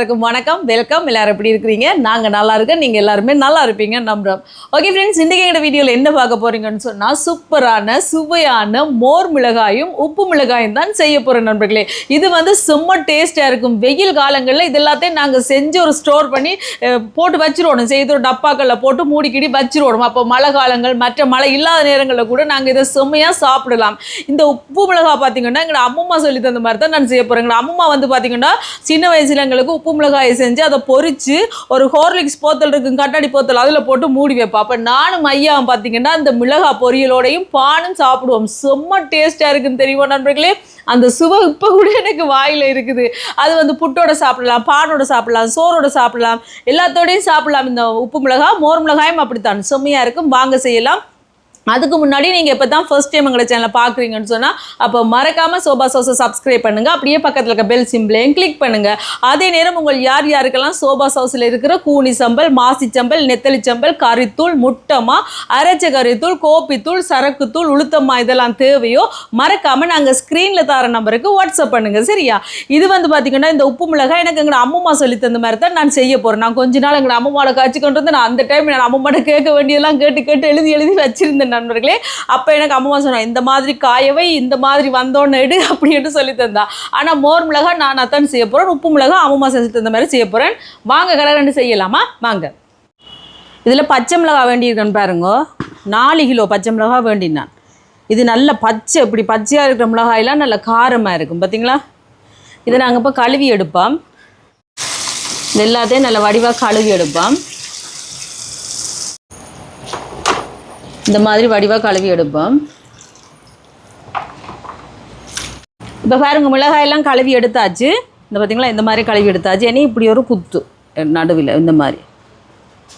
எல்லாருக்கும் வணக்கம் வெல்கம். எல்லாரும் எப்படி இருக்கிறீங்க? நாங்கள் நல்லா இருக்கோம். நீங்கள் எல்லாருமே நல்லா இருப்பீங்க நம்புறோம். ஓகே ஃப்ரெண்ட்ஸ் இன்றைக்கி எங்கள் வீடியோவில் என்ன பார்க்க போறீங்கன்னு சொன்னால் சூப்பரான சுவையான மோர் மிளகாயும் உப்பு மிளகாயும் தான் செய்ய போகிறோம் நண்பர்களே. இது வந்து செம்ம டேஸ்ட்டாக இருக்கும். வெயில் காலங்களில் இது எல்லாத்தையும் நாங்கள் செஞ்சு ஒரு ஸ்டோர் பண்ணி போட்டு வச்சிருவோம். செய்து ஒரு டப்பாக்களில் போட்டு மூடிக்கிடி வச்சிருவோம். அப்போ மழை காலங்கள் மற்ற மழை இல்லாத நேரங்களில் கூட நாங்கள் இதை செம்மையாக சாப்பிடலாம். இந்த உப்பு மிளகா பார்த்தீங்கன்னா எங்களோட அம்மம்மா சொல்லி தந்த மாதிரி தான் நான் செய்ய போகிறேன் எங்களோட அம்மா வந்து பார்த்தீங்கன்னா சின்ன வயசுல எங்களுக்கு உப்பு உப்பு மிளகாயை செஞ்சு அதை பொறிச்சு ஒரு ஹோர்லிக்ஸ் போத்தல் இருக்கும் கட்டாடி போத்தல் அதில் போட்டு மூடி வைப்பேன். அப்போ நானும் ஐயாவும் பார்த்தீங்கன்னா அந்த மிளகா பொரியலோடையும் பானும் சாப்பிடுவோம். செம்ம டேஸ்ட்டாக இருக்குன்னு தெரியுமா நண்பர்களே? அந்த சுவை இப்போ கூட எனக்கு வாயில் இருக்குது. அது வந்து புட்டோட சாப்பிடலாம் பானோட சாப்பிடலாம் சோறோட சாப்பிடலாம். எல்லாத்தோடையும் சாப்பிடலாம். இந்த உப்பு மிளகா மோர் மிளகாயும் அப்படித்தான். செம்மையாக இருக்கும். வாங்க செய்யலாம். அதுக்கு முன்னாடி நீங்கள் இப்போ தான் ஃபர்ஸ்ட் டைம் எங்களோட சேனலை பார்க்குறீங்கன்னு சொன்னால் அப்போ மறக்காமல் சோபா சோஸை சப்ஸ்கிரைப் பண்ணுங்கள் அப்படியே பக்கத்தில் இருக்க பெல் சிம்பிளையும் கிளிக் பண்ணுங்கள் அதே நேரம் உங்கள் யார் யாருக்கெல்லாம் சோபா சோஸில் இருக்கிற கூனி சம்பல் மாசி சம்பல் நெத்தலி சம்பல் கறித்தூள் முட்டமா அரைச்ச கறித்தூள் கோப்பித்தூள் சரக்குத்தூள் உளுத்தம்மா இதெல்லாம் தேவையோ மறக்காமல் நாங்கள் ஸ்க்ரீனில் தர நம்பருக்கு வாட்ஸ்அப் பண்ணுங்கள் சரியா? இது வந்து பார்த்திங்கன்னா இந்த உப்பு மிளகாய் எனக்கு எங்களோட அம்மம்மா சொல்லி தந்த மாதிரி தான் நான் செய்ய போகிறேன் நான் கொஞ்ச நாள் எங்களோட அம்மாவோட காய்ச்சி கொண்டு வந்து நான் அந்த டைம் நான் அம்மாவோட கேட்க வேண்டியதெல்லாம் கேட்டு கேட்டு எழுதி எழுதி வச்சுருந்தேன். நண்பர்களே அப்போ எனக்கு அம்மா சொன்னா இந்த மாதிரி காயவை இந்த மாதிரி வந்தோன்னு எடு அப்படின்னு சொல்லி தந்தா. ஆனால் மோர் மிளகா நான் அத்தான் செய்ய போகிறேன் உப்பு மிளகா அம்மா செஞ்சு தந்த மாதிரி செய்ய போகிறேன் வாங்க கடை ரெண்டு செய்யலாமா? வாங்க. இதில் பச்சை மிளகா வேண்டியிருக்கேன்னு பாருங்க. நாலு கிலோ பச்சை மிளகா வேண்டினான் இது நல்ல பச்சை இப்படி பச்சையாக இருக்கிற மிளகாயெல்லாம் நல்ல காரமாக இருக்கும் பார்த்தீங்களா இதை நாங்கள் இப்போ கழுவி எடுப்போம். இது எல்லாத்தையும் நல்ல வடிவாக கழுவி எடுப்போம். இந்த மாதிரி வடிவாக கழுவி எடுப்போம். இப்போ பாருங்க மிளகாயெல்லாம் கழுவி எடுத்தாச்சு. இந்த பார்த்தீங்களா இந்த மாதிரி கழுவி எடுத்தாச்சு. ஏன்னா இப்படி ஒரு குத்து நடுவில் இந்த மாதிரி.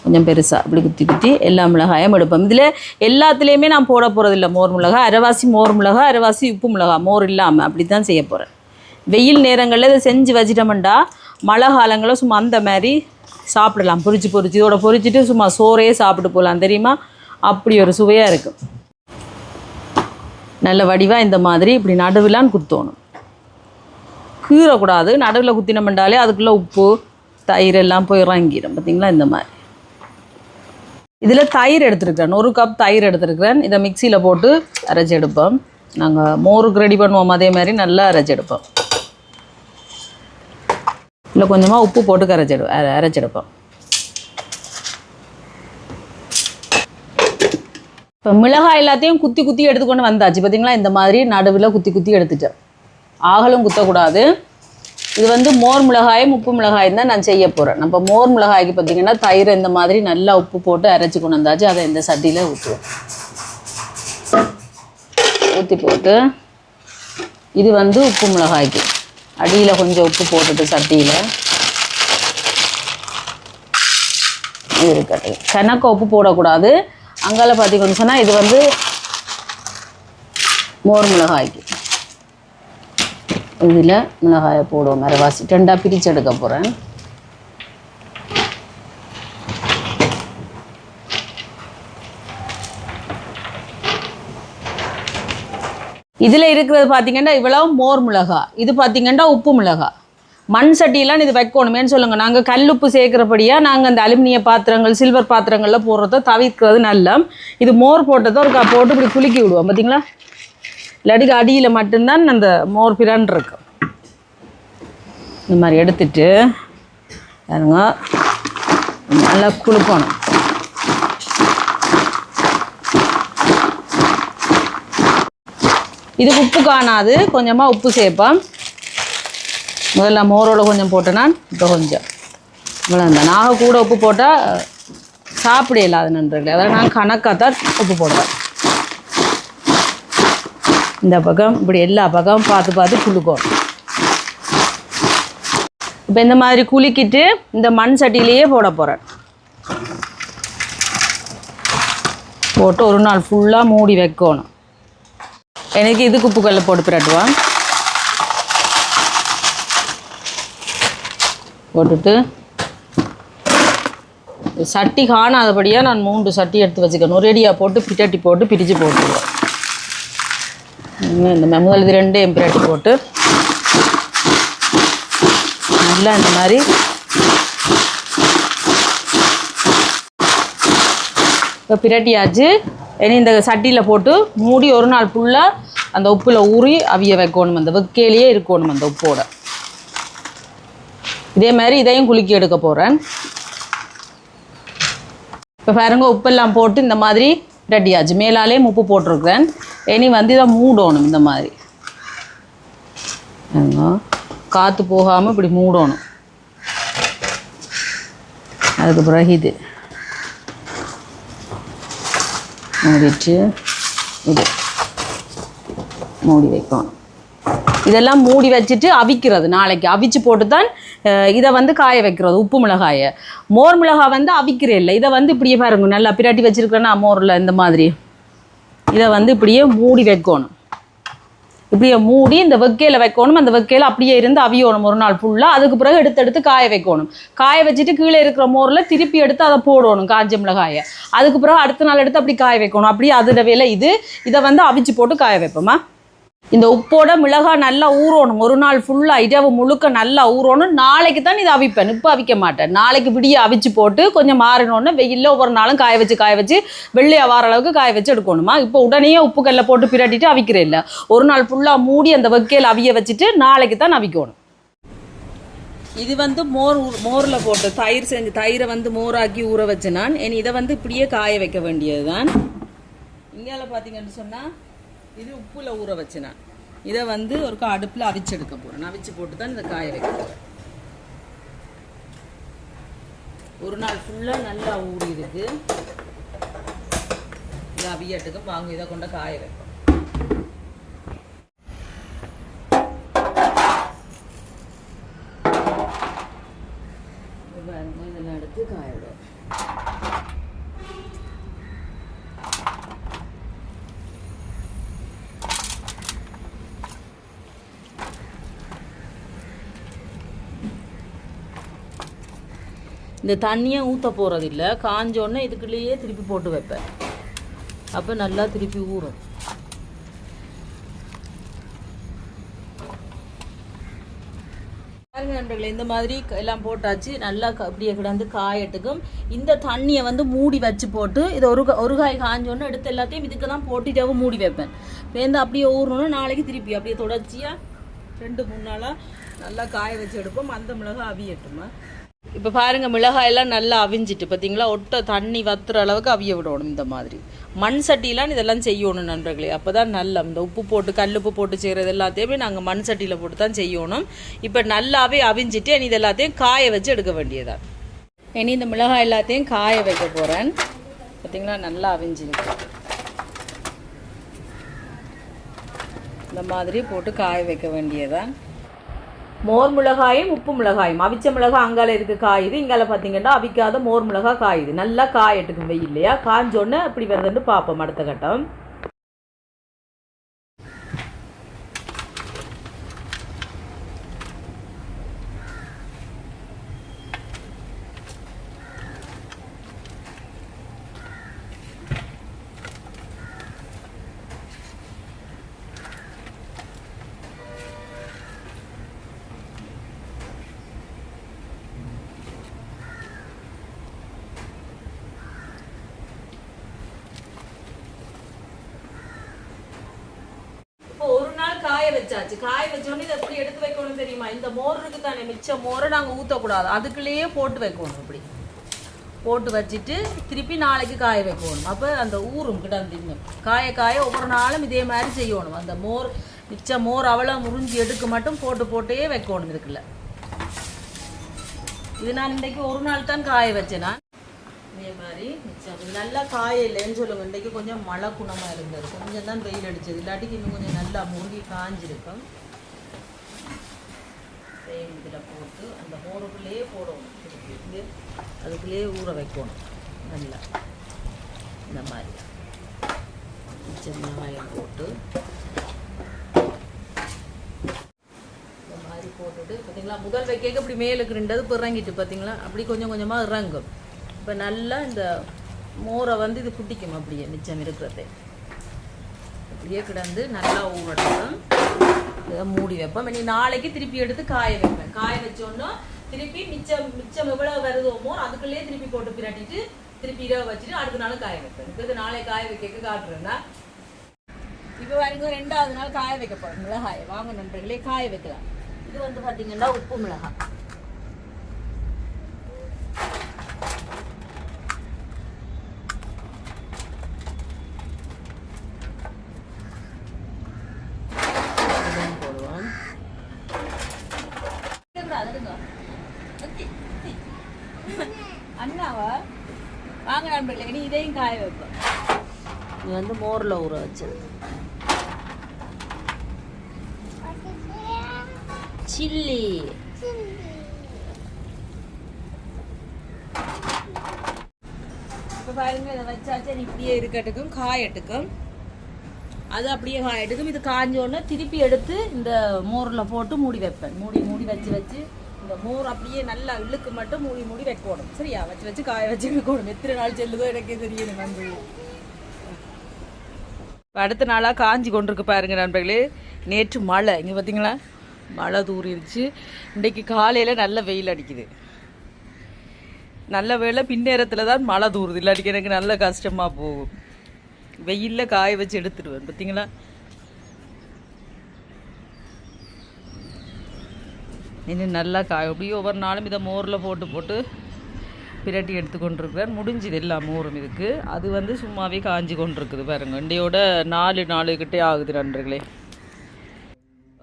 கொஞ்சம் பெருசாக இப்படி குத்தி குத்தி எல்லா மிளகாயும் எடுப்போம். இதில் எல்லாத்துலேயுமே நான் போட போகிறதில்ல மோர் மிளகாய் அரைவாசி மோர் மிளகாய் அரைவாசி உப்பு மிளகாய் மோர் இல்லாமல் அப்படி தான் செய்ய போகிறேன் வெயில் நேரங்களில் இதை செஞ்சு வச்சிட்டோம்டா மழை காலங்களில் சும்மா அந்த மாதிரி சாப்பிடலாம். பொறிச்சு பொறிச்சு இதோட பொரிச்சிட்டு சும்மா சோறே சாப்பிட்டு போகலாம் தெரியுமா? அப்படி ஒரு சுவையாக இருக்கும் நல்ல வடிவாக இந்த மாதிரி இப்படி நடுவிலான்னு குத்தணும். கீறக்கூடாது. நடுவில் குத்தினோம்ண்டாலே அதுக்குள்ளே உப்பு தயிர் எல்லாம் போய் இறங்கிடும் பார்த்தீங்களா இந்த மாதிரி. இதில் தயிர் எடுத்துருக்கிறேன். ஒரு கப் தயிர் எடுத்துருக்கிறேன். இதை மிக்சியில் போட்டு அரைச்சி எடுப்போம். நாங்கள் மோருக்கு ரெடி பண்ணுவோம். அதே மாதிரி நல்லா அரைச்சி எடுப்போம். இல்லை கொஞ்சமாக உப்பு போட்டு கரைச்சி அரைச்செடுப்போம் அரை- அரைச்சி எடுப்போம் இப்போ மிளகாய் எல்லாத்தையும் குத்தி குத்தி எடுத்துக்கொண்டு வந்தாச்சு. பார்த்தீங்களா இந்த மாதிரி நடுவில் குத்தி குத்தி எடுத்துட்டேன் ஆகலும் குத்தக்கூடாது. இது வந்து மோர் மிளகாயும் உப்பு மிளகாயும் தான் நான் செய்ய போகிறேன் நம்ம மோர் மிளகாய்க்கு பார்த்தீங்கன்னா தயிர் இந்த மாதிரி நல்லா உப்பு போட்டு அரைச்சி கொண்டு வந்தாச்சு. அதை இந்த சட்டியில் ஊற்றுவோம் ஊற்றி போட்டு இது வந்து உப்பு மிளகாய்க்கு. அடியில் கொஞ்சம் உப்பு போட்டுட்டு சட்டியில். இது இருக்கட்டும். கணக்க உப்பு போடக்கூடாது. அங்கால பார்த்தீங்கன்னு சொன்னால் இது வந்து மோர் மிளகாய்க்கு இதில் மிளகாயை போடுவோம். மரவாசி ரெண்டாக பிரித்து எடுக்க போகிறேன் இதில் இருக்கிறது பார்த்தீங்கன்னா இவ்வளோ மோர் மிளகா இது பார்த்தீங்கன்னா உப்பு மிளகா மண் சட்டியெல்லாம் இது வைக்கணுமேன்னு சொல்லுங்கள் நாங்கள் கல்லுப்பு சேர்க்குறபடியாக நாங்கள் அந்த அலுமினிய பாத்திரங்கள் சில்வர் பாத்திரங்களில் போடுறத தவிர்க்கிறது நல்ல. இது மோர் போட்டதை ஒரு கப் போட்டு இப்படி குலுக்கி விடுவோம். பார்த்தீங்களா இல்லாட்டிக்கு அடியில் மட்டும்தான் அந்த மோர் பிரான் இருக்கும் இந்த மாதிரி எடுத்துட்டு பாருங்க. நல்லா குளுக்கணும் இது உப்பு காணாது. கொஞ்சமாக உப்பு சேர்ப்பேன் முதல்ல மோரோட கொஞ்சம் போட்டேன்னா இப்போ கொஞ்சம். இவ்வளோ இந்த கூட உப்பு போட்டால் சாப்பிட இல்லாத நன்றி அதாவது நான் கணக்காக தான் உப்பு போடுவேன். இந்த பக்கம் இப்படி எல்லா பக்கமும் பார்த்து பார்த்து குளுக்கும் இப்போ இந்த மாதிரி குலுக்கிட்டு இந்த மண் சட்டியிலேயே போட போகிறேன் போட்டு ஒரு நாள் ஃபுல்லாக மூடி வைக்கணும். எனக்கு இதுக்கு உப்புக்கல்ல போட்டு பிறட்டுவான் போட்டுட்டு சட்டி காணாதபடியாக நான் மூன்று சட்டி எடுத்து வச்சுக்கணும். ஒரேடியாக போட்டு பிட்டட்டி போட்டு பிரித்து போட்டுருவேன். இந்த முதல் இது ரெண்டையும் பிரட்டி போட்டு நல்லா இந்த மாதிரி இப்போ பிரட்டியாச்சு. இனி இந்த சட்டியில் போட்டு மூடி ஒரு நாள் ஃபுல்லாக அந்த உப்பில் ஊறி அவிய வைக்கணும். அந்த வெக்கையிலேயே இருக்கணும் அந்த உப்போட. இதே மாதிரி இதையும் குலுக்கி எடுக்க போகிறேன் இப்போ பாருங்க உப்பெல்லாம் போட்டு இந்த மாதிரி ரெடியாச்சு. மேலாலே உப்பு போட்டிருக்கிறேன். இனி வந்து இதை மூடணும் இந்த மாதிரி. காற்று போகாமல் இப்படி மூடணும். அதுக்கு பிறகு இது. மூடிட்டு இது. மூடி வைக்கணும். இதெல்லாம் மூடி வச்சுட்டு அவிக்கிறது நாளைக்கு. அவிச்சு போட்டு தான் இதை வந்து காய வைக்கிறது உப்பு மிளகாயை. மோர் மிளகாய் வந்து அவிக்கிறே இல்லை. இதை வந்து இப்படியே பாருங்க நல்லா பிராட்டி வச்சுருக்கேன்னா மோரில் இந்த மாதிரி. இதை வந்து இப்படியே மூடி வைக்கணும். இப்படியே மூடி இந்த வெக்கையில் வைக்கணும். அந்த வெக்கையில் அப்படியே இருந்து அவியணும் ஒரு நாள் ஃபுல்லாக அதுக்கு பிறகு எடுத்து எடுத்து காய வைக்கணும். காய வச்சுட்டு கீழே இருக்கிற மோரில் திருப்பி எடுத்து அதை போடணும் காஞ்ச மிளகாயை. அதுக்கு பிறகு அடுத்த நாள் எடுத்து அப்படி காய வைக்கணும். அப்படியே அதோட வேலை இது. இதை வந்து அவிச்சு போட்டு காய வைப்போமா? இந்த உப்போட மிளகாய் நல்லா ஊறணும். ஒரு நாள் ஃபுல்லாக இரவு முழுக்க நல்லா ஊறணும். நாளைக்கு தான் இதை அவிப்பேன். இப்போ அவிக்க மாட்டேன். நாளைக்கு விடிய அவிச்சு போட்டு கொஞ்சம் மாறினோடனே வெயிலில் ஒவ்வொரு நாளும் காய வச்சு காய வச்சு வெள்ளையாக வார அளவுக்கு காய வச்சு எடுக்கணுமா? இப்போ உடனே உப்பு கல்ல போட்டு பிரட்டிட்டு அவிக்கிறேன் இல்லை. ஒரு நாள் ஃபுல்லாக மூடி அந்த வெக்கையில் அவிய வச்சுட்டு நாளைக்கு தான் அவிக்கணும். இது வந்து மோர் மோரில் போட்டு தயிர் செஞ்சு தயிரை வந்து மோராக்கி ஊற வச்சு நான். இனி இதை வந்து இப்படியே காய வைக்க வேண்டியது தான் இங்கால பார்த்தீங்கன்னு சொன்னால் இது உப்புல ஊற வச்சு நான் இதை வந்து ஒரு அடுப்பில் அவிச்சு எடுக்க போகிறேன் அவிச்சு போட்டு தான் இதை காய வைக்க ஒரு நாள் ஃபுல்லாக நல்லா ஊறி இருக்கு இது அவியட்டுக்கும் வாங்க இதை கொண்டு காய வைப்போம் இது பாருங்க, இதெல்லாம் எடுத்து காய விடுவோம் இந்த தண்ணியை ஊற்ற போகிறதில்ல காஞ்சோடனே இதுக்குள்ளேயே திருப்பி போட்டு வைப்பேன். அப்போ நல்லா திருப்பி ஊறும். பாருங்க நண்பர்களே இந்த மாதிரி க- எல்லாம் போட்டாச்சு. நல்லா க- அப்படியே கிடந்து காயட்டுக்கும் இந்த தண்ணியை வந்து மூடி வச்சு போட்டு இது ஒரு கா- ஒரு காய் காஞ்சோன்னு எடுத்து எல்லாத்தையும் இதுக்கு தான் போட்டுட்டாவும் மூடி வைப்பேன். பேருந்து அப்படியே ஊறணும்னா நாளைக்கு திருப்பி. அப்படியே தொடர்ச்சியாக ரெண்டு மூணு நாளாக நல்லா காய வச்சு எடுப்போம். அந்த மிளகா அவியட்டுமா? இப்போ பாருங்க மிளகாயெல்லாம் நல்லா அவிஞ்சிட்டு பார்த்தீங்களா ஒட்ட தண்ணி வத்துற அளவுக்கு அவிய விடணும் இந்த மாதிரி. மண் சட்டிலாம் இதெல்லாம் செய்யணும் நண்பர்களே. அப்போ தான் நல்ல இந்த உப்பு போட்டு கல் உப்பு போட்டு செய்கிறது எல்லாத்தையுமே நாங்கள் மண் சட்டியில் போட்டு தான் செய்யணும். இப்போ நல்லாவே அவிஞ்சிட்டு இனி இது எல்லாத்தையும் காய வச்சு எடுக்க வேண்டியதான் இனி இந்த மிளகாய் எல்லாத்தையும் காய வைக்க போகிறேன் பார்த்தீங்களா நல்லா அவிஞ்சிருக்கு. இந்த மாதிரி போட்டு காய வைக்க வேண்டியதான் மோர் மிளகாயும் உப்பு மிளகாயும். அவிச்ச மிளகாய் அங்கால இருக்குது காயுது? இங்கால பார்த்தீங்கன்னா அவிக்காத மோர் மிளகாய் காயுது. நல்லா காயட்டுக்கும் வெயில்லையா? இல்லையா காஞ்சோன்னே அப்படி வருதுன்னு பார்ப்போம் அடுத்த கட்டம் இப்போ ஒரு நாள் காய வச்சாச்சு. காய வச்சோடனே இதை எப்படி எடுத்து வைக்கணும் தெரியுமா? இந்த மோர் இருக்கு தானே மிச்ச மோரை நாங்கள் ஊற்றக்கூடாது அதுக்குள்ளேயே போட்டு வைக்கணும் இப்படி. போட்டு வச்சுட்டு திருப்பி நாளைக்கு காய வைக்கணும். அப்போ அந்த ஊரும் கிட்ட இன்னும் காய காய ஒவ்வொரு நாளும் இதே மாதிரி செய்யணும். அந்த மோர் மிச்ச மோர் அவ்வளோ முறிஞ்சி எடுக்க மட்டும் போட்டு போட்டே வைக்கணும் இதுக்குள்ள. இது நான் இன்றைக்கு ஒரு நாள் தான் காய வச்சேன். நான் மாதிரி மிச்சம். நல்லா காய இல்லைன்னு சொல்லுங்க. இன்றைக்கு கொஞ்சம் மழை குணமாக இருந்தது. கொஞ்சம் தான் வெயில் அடிச்சது. இல்லாட்டிக்கு இன்னும் கொஞ்சம் நல்லா மூங்கி காஞ்சிருக்கும். தேன் இதில் போட்டு அந்த மோருக்குள்ளேயே போடணும். அதுக்குள்ளேயே ஊற வைக்கணும். நல்லா. இந்த மாதிரி. மிச்சம் வெங்காயம் போட்டு. இந்த மாதிரி போட்டுட்டு பார்த்தீங்களா? முதல் வைக்க இப்படி மேலுக்கு ரெண்டாவது இப்போ இறங்கிட்டு பார்த்தீங்களா? அப்படி கொஞ்சம் கொஞ்சமாக இறங்கும். இப்போ நல்லா இந்த மோரை வந்து இது குட்டிக்கும் அப்படியே மிச்சம் இருக்கிறதே. அப்படியே கிடந்து நல்லா ஊறட்டும். இதை மூடி வைப்போம். இனி நாளைக்கு திருப்பி எடுத்து காய வைப்பேன். காய வச்சோன்னா திருப்பி மிச்சம் மிச்சம் எவ்வளவு வருதோமோ அதுக்குள்ளேயே திருப்பி போட்டு பிரட்டிட்டு திருப்பி இரவு வச்சுட்டு அடுத்த நாள் காய வைப்பேன். இதுக்கு நாளை காய வைக்க காட்டுறேன்னா இப்போ வரைக்கும் ரெண்டாவது நாள் காய வைக்க போறோம் மிளகாய். வாங்க நண்பர்களே காய வைக்கலாம். இது வந்து பாத்தீங்கன்னா உப்பு மிளகாய் இதுதான் போடுவோம் அண்ணாவா வாங்க நண்பர்களே இனி இதையும் காய வைப்போம் இது வந்து மோரில் ஊற வச்சது. சில்லி. இப்போ பாருங்க இதை வச்சாச்சு. இப்படியே இருக்கட்டுக்கும் காயட்டுக்கும். அது அப்படியே காயட்டுக்கும். இது காஞ்ச உடனே திருப்பி எடுத்து இந்த மோரில் போட்டு மூடி வைப்பேன். மூடி மூடி வச்சு வச்சு இந்த மோர் அப்படியே நல்லா இழுக்கு மட்டும் மூடி மூடி வைக்கணும். சரியா? வச்சு வச்சு காய வச்சு வைக்கணும். எத்தனை நாள் செல்லுதோ எனக்கே தெரியுது நன்றி அடுத்த நாளாக காஞ்சி கொண்டிருக்கு பாருங்கள் நண்பர்களே. நேற்று மழை. இங்கே பார்த்தீங்களா மழை தூரிருச்சு இன்றைக்கு காலையில் நல்ல வெயில் அடிக்குது. நல்ல வேளை பின்னேரத்தில் தான் மழை தூருது இல்லாட்டிக்கு எனக்கு நல்ல கஷ்டமாக போகும். வெயிலில் காய வச்சு எடுத்துடுவேன். பார்த்தீங்களா இன்னும் நல்லா காய அப்படியே ஒவ்வொரு நாளும் இதை மோரில் போட்டு போட்டு பிரட்டி எடுத்து கொண்டிருக்கிறேன் முடிஞ்சுது எல்லா மோரும் இதுக்கு. அது வந்து சும்மாவே காஞ்சி கொண்டிருக்குது பாருங்கள் இண்டையோட நாலு நாலு கிட்டே ஆகுது நண்பர்களே.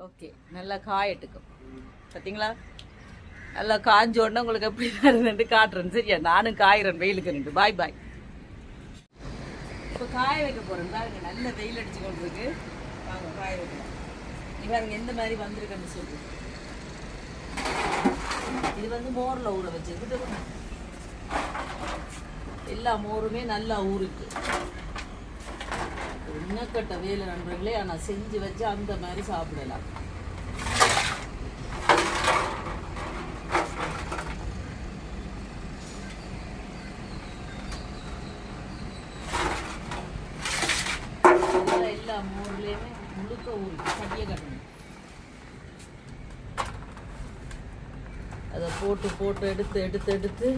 ஓகே நல்லா காயட்டுக்கும். பார்த்தீங்களா நல்லா காஞ்சோடனே உங்களுக்கு எப்படி வருதுன்ட்டு காட்டுறேன். சரியா? நானும் காயிறேன் வெயிலுக்கு நின்று. பாய் பாய் இப்போ காய வைக்க போகிறேன் பாருங்க நல்ல வெயில் அடிச்சு கொண்டு இருக்கு வாங்க காய வைக்கலாம். நீ பாருங்க எந்த மாதிரி வந்திருக்குன்னு சொல்லுங்கள் இது வந்து மோரில் ஊற வச்சிருக்கு எல்லா மோருமே நல்லா ஊருக்கு. உன்னக்கட்ட வேலை நண்பர்களே ஆனால் செஞ்சு வச்சு அந்த மாதிரி சாப்பிடலாம். எல்லா மோர்லேயுமே முழுக்க ஊருக்கு கட்டிய கட்டணும். அதை போட்டு போட்டு எடுத்து எடுத்து எடுத்து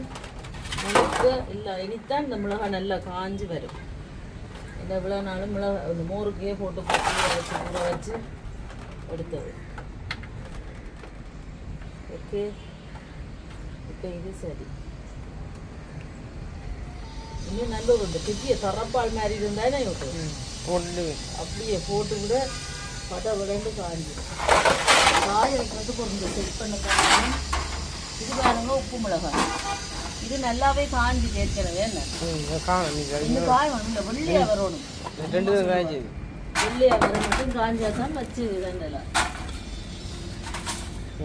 முழுக்க இல்லை இனித்தான் இந்த மிளகாய் நல்லா காஞ்சி வரும். இந்த இவ்வளோ நாளும் மிளகா இந்த மோருக்கே போட்டு வச்சு ஊற வச்சு எடுத்தது. ஓகே. இப்போ இது சரி. இன்னும் நல்ல ஒரு பெரிய தரப்பால் மாதிரி இருந்தானே போட்டு அப்படியே போட்டு விட பட விடந்து காஞ்சிடும். காய வைக்கிறதுக்கு ஒரு செட் பண்ண இது பாருங்க உப்பு மிளகாய். இது நல்லாவே காஞ்சி ஏற்கனவே என்ன? காய் வந்து வெள்ளையா வரணும். ரெண்டு காய்ச்சி வெள்ளையா வர மட்டும் காஞ்சா தான் வச்சு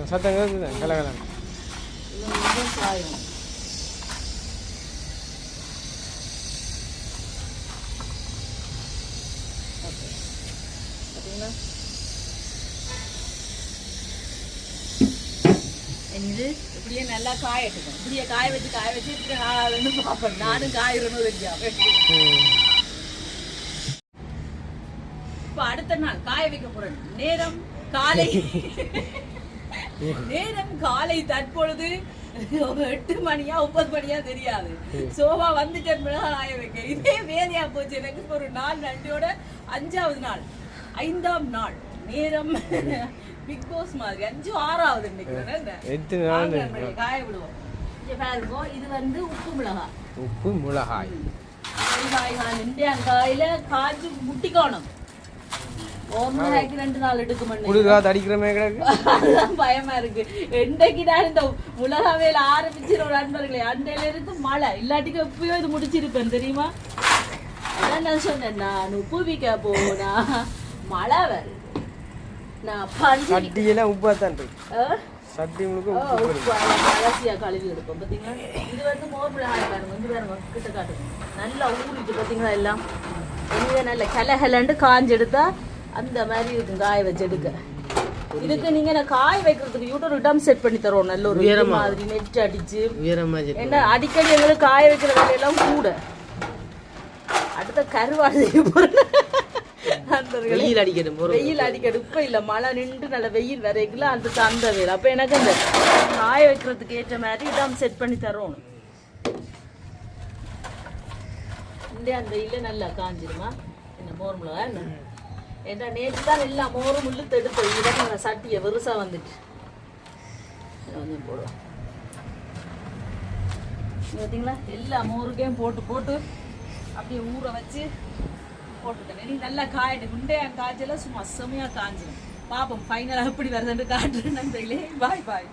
சத்தம் கேட்குது கலகலம் இது வந்து காயும் ஓகே பார்த்தீங்களா இது இப்படியே நல்லா காயட்டுக்கும் இப்படியே காய வச்சு காய வச்சு இப்படி ஆளுன்னு பார்ப்பேன். நானும் காயிறணும் தெரியாம இப்ப அடுத்த நாள் காய வைக்க போறேன். நேரம் காலை. நேரம் காலை தற்பொழுது எட்டு மணியா ஒன்பது மணியா தெரியாது. சோபா வந்துட்டேன் காய வைக்க. இதே வேலையா போச்சு. எனக்கு ஒரு நாள் நண்டியோட அஞ்சாவது நாள். ஐந்தாம் நாள். நேரம் பிக் பாஸ் மாதிரி. அஞ்சு ஆறாவது நினைக்கிறேன் எத்தனை நாள் வாங்க நண்பர்களே, காய விடுவோம் பாருங்க இது வந்து உப்பு மிளகாய். உப்பு மிளகாய். காயில காய்ச்சி முட்டிக்கோணும். நாள் பயமா இருக்கு. என்னைக்கு நான் இந்த உலக வேலை ஆரம்பிச்சிரு ஒரு அன்பர்களே அண்டையில இருந்து மழை. இல்லாட்டிக்கு எப்பயோ இது முடிச்சிருப்பேன் தெரியுமா? அதான் நான் சொன்னேன் நான் உப்பு விற்க போனா மழை பஞ்சு சட்டியெல்லாம் உப்பாக தான் இருக்கு. ஆ? சட்டி முழுக்க உப்பு உப்பு அலசியா கழுவி எடுப்போம் பாத்தீங்களா? இது வந்து மோர் மிளகாய் பாருங்க வந்து பாருங்க கிட்ட காட்டுங்க. நல்லா ஊறிட்டு பாத்தீங்களா எல்லாம்? இனிமே நல்ல கலகலண்டு காஞ்சு எடுத்தா அந்த மாதிரி இருக்கும் காய வச்சு எடுக்க. இதுக்கு நீங்க நான் காய வைக்கிறதுக்கு யூடியூப் ரிட்டம் செட் பண்ணி தரோம் நல்ல ஒரு இது மாதிரி நெட் அடிச்சு. உயரமாக என்ன அடிக்கடி எங்களுக்கு காய வைக்கிற வேலையெல்லாம் கூட. அடுத்த கருவாடு செய்ய போறேன். நண்பர்களே வெயில் அடிக்கணும் வெயில் அடிக்கடி இப்ப இல்ல மழை நின்று நல்ல வெயில் வரைக்குள்ள அந்த அந்த வேலை அப்ப எனக்கு அந்த காய வைக்கிறதுக்கு ஏற்ற மாதிரி இதான் செட் பண்ணி தரணும். இந்த அந்த இல்ல நல்லா காஞ்சிருமா? என்ன மோர் மிளகா என்ன? நேற்று தான் எல்லாம் மோரும் முள்ளுத்து எடுத்தது இதான் சட்டியை வெறுசா வந்துட்டு. கொஞ்சம் போடுவோம். பார்த்தீங்களா எல்லா மோருக்கையும் போட்டு போட்டு அப்படியே ஊற வச்சு போட்டுட்டேன் நீ நல்லா காயிட்டு குண்டே காய்ச்சல சும்மா செமையாக காஞ்சிடும் பாப்போம் ஃபைனலாக எப்படி வருதுன்னு காட்டுறேன் நண்பர்களே. பாய் பாய்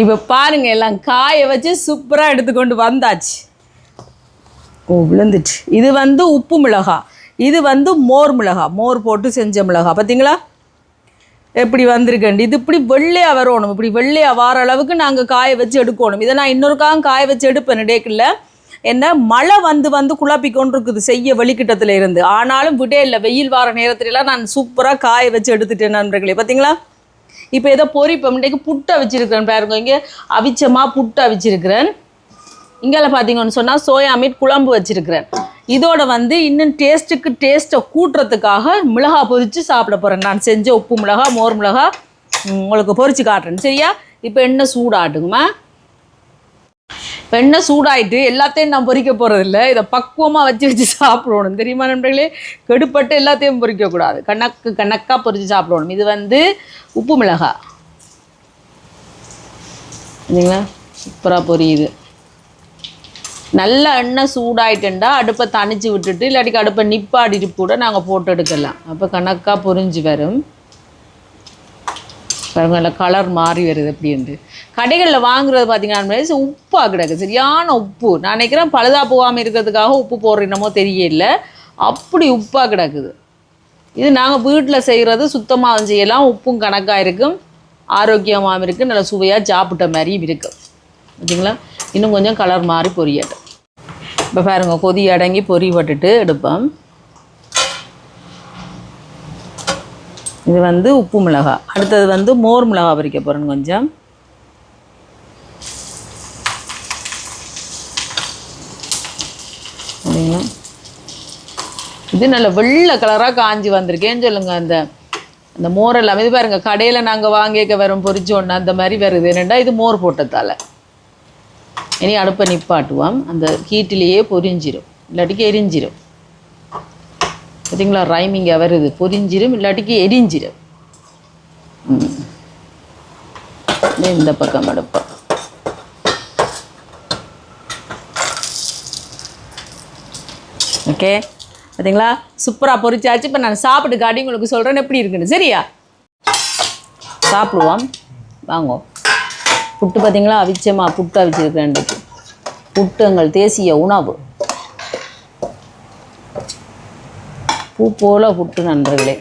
இப்போ பாருங்க எல்லாம் காய வச்சு சூப்பராக எடுத்துக்கொண்டு வந்தாச்சு. ஓ விழுந்துச்சு. இது வந்து உப்பு மிளகா. இது வந்து மோர் மிளகா. மோர் போட்டு செஞ்ச மிளகா. பார்த்தீங்களா எப்படி வந்திருக்கேன் இது இப்படி வெள்ளையாக வரணும். இப்படி வெள்ளையாக வர அளவுக்கு நாங்கள் காய வச்சு எடுக்கணும். இதை நான் இன்னொருக்காக காய வச்சு எடுப்பேன். டேக்கில். என்ன மழை வந்து வந்து குழப்பி கொண்டிருக்குது செய்ய வெளிக்கிட்டத்தில் இருந்து. ஆனாலும் விடே இல்லை வெயில் வார நேரத்துலலாம் நான் சூப்பராக காய வச்சு எடுத்துட்டேன் நண்பர்களே பார்த்தீங்களா இப்போ ஏதோ பொரிப்போம் இன்றைக்கு புட்டை வச்சிருக்கிறேன் பாருங்க இங்கே அவிச்சமாக புட்டு அவிச்சிருக்கிறேன். இங்கே பார்த்தீங்கன்னு சொன்னால் சோயா மீட் குழம்பு வச்சிருக்கிறேன். இதோட வந்து இன்னும் டேஸ்ட்டுக்கு டேஸ்ட்டை கூட்டுறதுக்காக மிளகா பொரித்து சாப்பிட போகிறேன் நான் செஞ்ச உப்பு மிளகா மோர் மிளகா உங்களுக்கு பொரித்து காட்டுறேன். சரியா? இப்போ என்ன சூடாட்டுங்கம்மா இப்போ எண்ணெய் சூடாயிட்டு எல்லாத்தையும் நான் பொரிக்க போகிறதில்ல இதை பக்குவமாக வச்சு வச்சு சாப்பிடணும். தெரியுமா நண்பர்களே? கெடுப்பட்டு எல்லாத்தையும் பொறிக்கக்கூடாது கணக்கு கணக்காக பொறிச்சு சாப்பிடணும். இது வந்து உப்பு மிளகா. இல்லைங்களா சூப்பராக பொரியுது. நல்ல எண்ணெய் சூடாயிட்டுண்டா அடுப்பை தணிச்சு விட்டுட்டு இல்லாட்டிக்கு அடுப்பை நிப்பாடிட்டு கூட நாங்கள் போட்டு எடுக்கலாம் அப்போ கணக்காக பொரிஞ்சு வரும். பாருங்கள் கலர் மாறி வருது அப்படின்ட்டு. கடைகளில் வாங்குறது பார்த்தீங்கன்னா உப்பாக கிடக்கு சரியான உப்பு. நான் நினைக்கிறேன் பழுதா போகாமல் இருக்கிறதுக்காக உப்பு என்னமோ தெரியல. அப்படி உப்பாக கிடக்குது இது நாங்கள் வீட்டில் செய்கிறது சுத்தமாகவும் செய்யலாம். உப்பும் கணக்காக இருக்கும். ஆரோக்கியமாகவும் இருக்குது நல்லா சுவையாக சாப்பிட்ட மாதிரியும் இருக்குது ஓகேங்களா இன்னும் கொஞ்சம் கலர் மாறி பொரியட்டும். இப்போ பாருங்க கொதி அடங்கி பொரி விட்டுட்டு எடுப்போம். இது வந்து உப்பு மிளகா அடுத்தது வந்து மோர் மிளகா பொரிக்க போகிறேன் கொஞ்சம். சரிங்களா இது நல்ல வெள்ளை கலராக காஞ்சி வந்திருக்கேன்னு சொல்லுங்க. அந்த அந்த மோர் எல்லாமே. இது பாருங்க கடையில் நாங்கள் வாங்கிக்க வரோம் பொரிச்சோன்னா அந்த மாதிரி வருது. என்னெண்டா இது மோர் போட்டதால். இனி அடுப்பை நிப்பாட்டுவோம். அந்த ஹீட்டிலேயே பொரிஞ்சிடும் இல்லாட்டிக்கு எரிஞ்சிரும். பார்த்தீங்களா ரைமிங்காக வருது. பொரிஞ்சிடும் இல்லாட்டிக்கு எரிஞ்சிரும். ம். இந்த பக்கம் அடுப்பை. ஓகே பார்த்தீங்களா சூப்பராக பொரிச்சாச்சு. இப்போ நான் சாப்பிட்டு காட்டி உங்களுக்கு சொல்கிறேன்னு எப்படி இருக்குன்னு. சரியா? சாப்பிடுவோம். வாங்கோ. புட்டு பார்த்தீங்களா அவிச்சமா புட்டு அவிச்சிருக்கேன் புட்டு எங்கள் தேசிய உணவு. பூ போல புட்டு நண்பர்களே.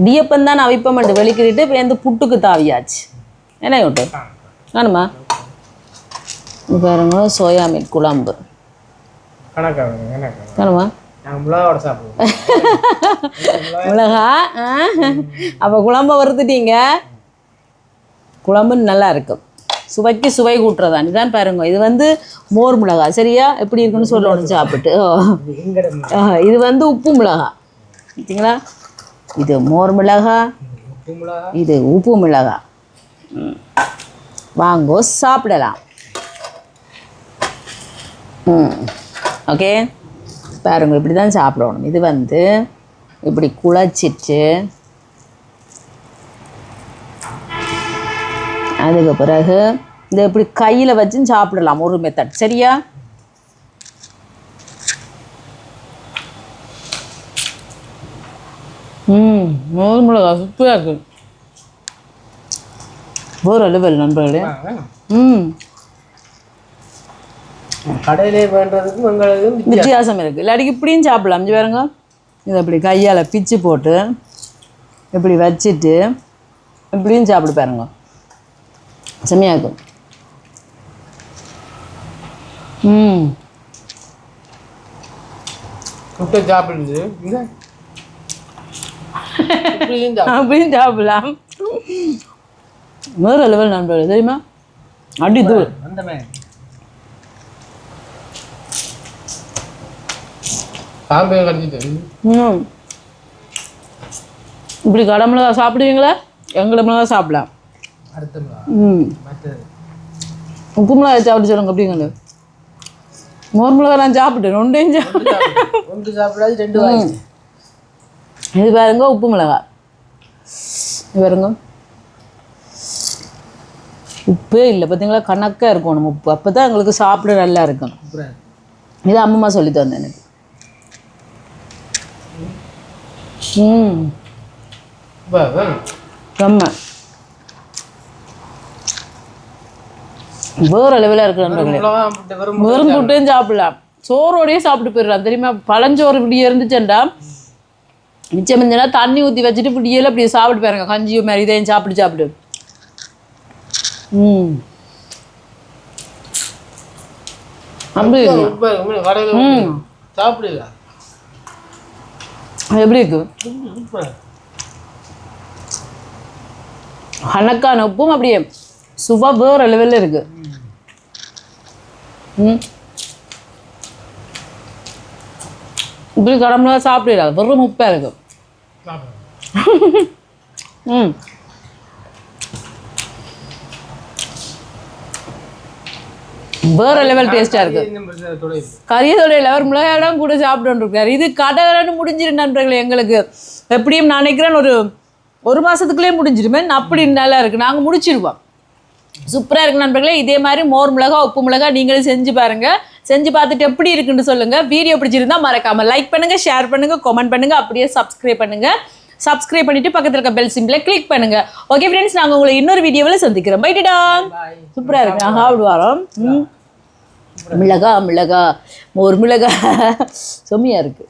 இடியப்பம் தான் அவிப்பம் என்று வெளிக்கிட்டு இப்போ புட்டுக்கு தாவியாச்சு. என்ன விட்டு காணுமா பாருங்க சோயா மீன் குழம்பு. மிளகா ஆ? அப்போ குழம்ப வறுத்துட்டீங்க. குழம்பு நல்லா இருக்கும். சுவைக்கு சுவை கூட்டுறதான் இதான் பாருங்க இது வந்து மோர் மிளகா சரியா? எப்படி இருக்குன்னு சொல்லணும் சாப்பிட்டு. இது வந்து உப்பு மிளகா. பார்த்தீங்களா இது மோர் மிளகா. இது உப்பு மிளகா. வாங்கோ சாப்பிடலாம். ம். ஓகே பாருங்க இப்படி தான் சாப்பிடணும். இது வந்து இப்படி குழச்சிட்டு அதுக்கு பிறகு இதை இப்படி கையில் வச்சும் சாப்பிடலாம் ஒரு மெத்தட் சரியா? ம் மோர் மிளகா சூப்பராக இருக்குது வேறு லெவல் நண்பர்களே. ம். கடையிலே வேண்டதுக்கும் எங்களுக்கும் வித்தியாசம். இருக்குது இல்லாட்டிக்கு இப்படியும் சாப்பிடலாம். இங்கே பாருங்க. இதை இப்படி கையால் பிச்சு போட்டு இப்படி வச்சுட்டு இப்படியும் சாப்பிடு பாருங்க. செம்மையாக இருக்கும். ம். புட்டை சாப்பிடுது. சாப்பிடலாம். வேறு லெவல் நண்பர்கள் தெரியுமா? அடி தூள். அந்த மாதிரி. கடிச்சிட்டு. ம். இப்படி கடை மிளகா சாப்பிடுவீங்களா? எங்களை மிளகா சாப்பிடலாம். மிளகா. ம். உப்பு மிளகாய் சாப்பிட்டு சொல்லுங்க அப்படிங்க மோர் மிளகா நான் சாப்பிட்டேன் ஒன்றையும் சாப்பிட்டேன் சாப்பிடாது ரெண்டு இது பாருங்க உப்பு மிளகா. இது பாருங்க. உப்பே இல்லை பார்த்தீங்களா? கணக்காக இருக்கணும் உப்பு. அப்போ தான் எங்களுக்கு சாப்பிட நல்லா இருக்கும் அப்புறம் இது அம்மம்மா சொல்லி தந்தேன் எனக்கு. ம். இப்போ, ஆ. செம்ம வேறு லெவலாக இருக்கிறாங்க வெறும் புட்டையும் சாப்பிடலாம். சோறோடயே சாப்பிட்டு போயிடலாம் தெரியுமா? பழஞ்சோறு இப்படி இருந்துச்சுண்டா. மிச்சம் மிஞ்சனா தண்ணி ஊற்றி வச்சுட்டு இப்படியெல்லாம் இப்படி சாப்பிட்டு பாருங்க கஞ்சி மாதிரி இதையும் சாப்பிட்டு சாப்பிட்டு. ம். அப்படி ம். சாப்பிடுங்க எப்படி இருக்கு? கணக்கான உப்பும் அப்படியே சுவா வேறு லெவலில் இருக்கு. ம். இப்படி கடம்புல சாப்பிடலாம் வெறும் உப்பாக இருக்கு. ம். வேற லெவல் டேஸ்ட்டாக இருக்கு. கரியதோடைய லெவர் மிளகாயெல்லாம் கூட சாப்பிட்டுருக்காரு இது கடகடன்னு முடிஞ்சிரு நண்பர்களே எங்களுக்கு. எப்படியும் நான் நினைக்கிறேன் ஒரு ஒரு மாதத்துக்குள்ளேயே முடிஞ்சிருமே. அப்படி நல்லா இருக்கு. நாங்கள் முடிச்சிருவோம். சூப்பராக இருக்கு நண்பர்களே. இதே மாதிரி மோர் மிளகா உப்பு மிளகா நீங்களும் செஞ்சு பாருங்க. செஞ்சு பார்த்துட்டு எப்படி இருக்குன்னு சொல்லுங்க. வீடியோ பிடிச்சிருந்தா மறக்காம லைக் பண்ணுங்க ஷேர் பண்ணுங்க கமெண்ட் பண்ணுங்க. அப்படியே சப்ஸ்கிரைப் பண்ணுங்க. சப்ஸ்கிரைப் பண்ணிட்டு பக்கத்துல இருக்க பெல் சிம்பிளை கிளிக் பண்ணுங்க. ஓகே ஃப்ரெண்ட்ஸ் நாங்கள் உங்களை இன்னொரு வீடியோவில் சந்திக்கிறோம். பைட்டுடா பாய் சூப்பராக இருக்கு. வரோம் ம். மிளகா மிளகா. மோர் மிளகா. செம்மையாக இருக்கு.